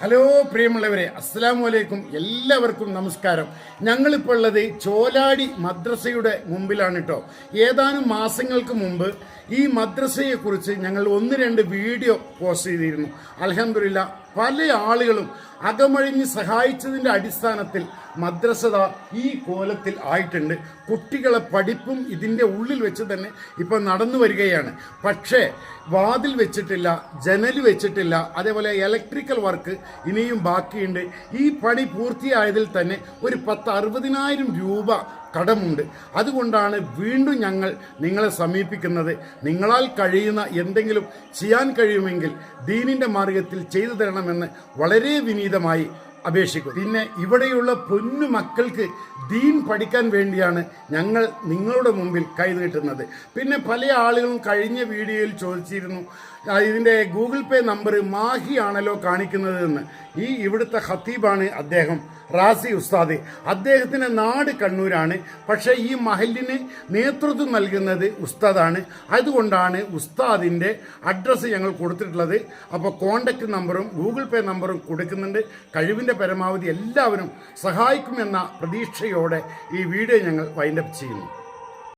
Hello പ്രിയമുള്ളവരെ അസ്സാം വലൈക്കും എല്ലാവർക്കും നമസ്കാരം. ഞങ്ങളിപ്പോൾ ഉള്ളത് ചോലാടി മദ്രസയുടെ മുമ്പിലാണ് കേട്ടോ ഏതാനും മാസങ്ങൾക്ക് മുമ്പ് ഈ മദ്രസയെക്കുറിച്ച് ഞങ്ങൾ ഒന്ന് രണ്ട് വീഡിയോ പോസ്റ്റ് ചെയ്തിരുന്നു. അലഹമില്ല പല ആളുകളും അകമഴിഞ്ഞ് സഹായിച്ചതിന്റെ അടിസ്ഥാനത്തിൽ മദ്രസത ഈ കോലത്തിൽ ആയിട്ടുണ്ട്. കുട്ടികളെ പഠിപ്പും ഇതിന്റെ ഉള്ളിൽ വെച്ച് തന്നെ ഇപ്പം നടന്നു വരികയാണ്. പക്ഷേ വാതിൽ വെച്ചിട്ടില്ല ജനൽ വെച്ചിട്ടില്ല അതേപോലെ ഇലക്ട്രിക്കൽ വർക്ക് ഇനിയും ബാക്കിയുണ്ട്. ഈ പണി പൂർത്തിയായതിൽ തന്നെ ഒരു പത്ത് അറുപതിനായിരം രൂപ കടമുണ്ട്. അതുകൊണ്ടാണ് വീണ്ടും ഞങ്ങൾ നിങ്ങളെ സമീപിക്കുന്നത്. നിങ്ങളാൽ കഴിയുന്ന എന്തെങ്കിലും ചെയ്യാൻ കഴിയുമെങ്കിൽ ദീനിന്റെ മാർഗത്തിൽ ചെയ്തു തരണമെന്ന് വളരെ വിനീതമായി അപേക്ഷിക്കും പിന്നെ ഇവിടെയുള്ള പൊന്നു മക്കൾക്ക് ദീൻ പഠിക്കാൻ വേണ്ടിയാണ് ഞങ്ങൾ നിങ്ങളുടെ മുമ്പിൽ കൈനീട്ടുന്നത് പിന്നെ പല ആളുകളും കഴിഞ്ഞ വീഡിയോയിൽ ചോദിച്ചിരുന്നു ഇതിന്റെ ഗൂഗിൾ പേ നമ്പർ മാഹി ആണല്ലോ എന്ന് ഈ ഇവിടുത്തെ ഹത്തീബാണ് അദ്ദേഹം റാസി ഉസ്താദ് അദ്ദേഹത്തിന്റെ നാട് കണ്ണൂരാണ്. പക്ഷേ ഈ മഹലിന് നേതൃത്വം നൽകുന്നത് ഉസ്താദാണ്. അതുകൊണ്ടാണ് ഉസ്താദിന്റെ അഡ്രസ്സ് ഞങ്ങൾ കൊടുത്തിട്ടുള്ളത്. അപ്പോൾ കോണ്ടാക്ട് നമ്പറും ഗൂഗിൾ പേ നമ്പറും കൊടുക്കുന്നുണ്ട്. കഴിവിന്റെ പരമാവധി എല്ലാവരും സഹായിക്കുമെന്ന പ്രതീക്ഷയോടെ ഈ വീഡിയോ ഞങ്ങൾ വൈൻഡപ്പ് ചെയ്യുന്നു.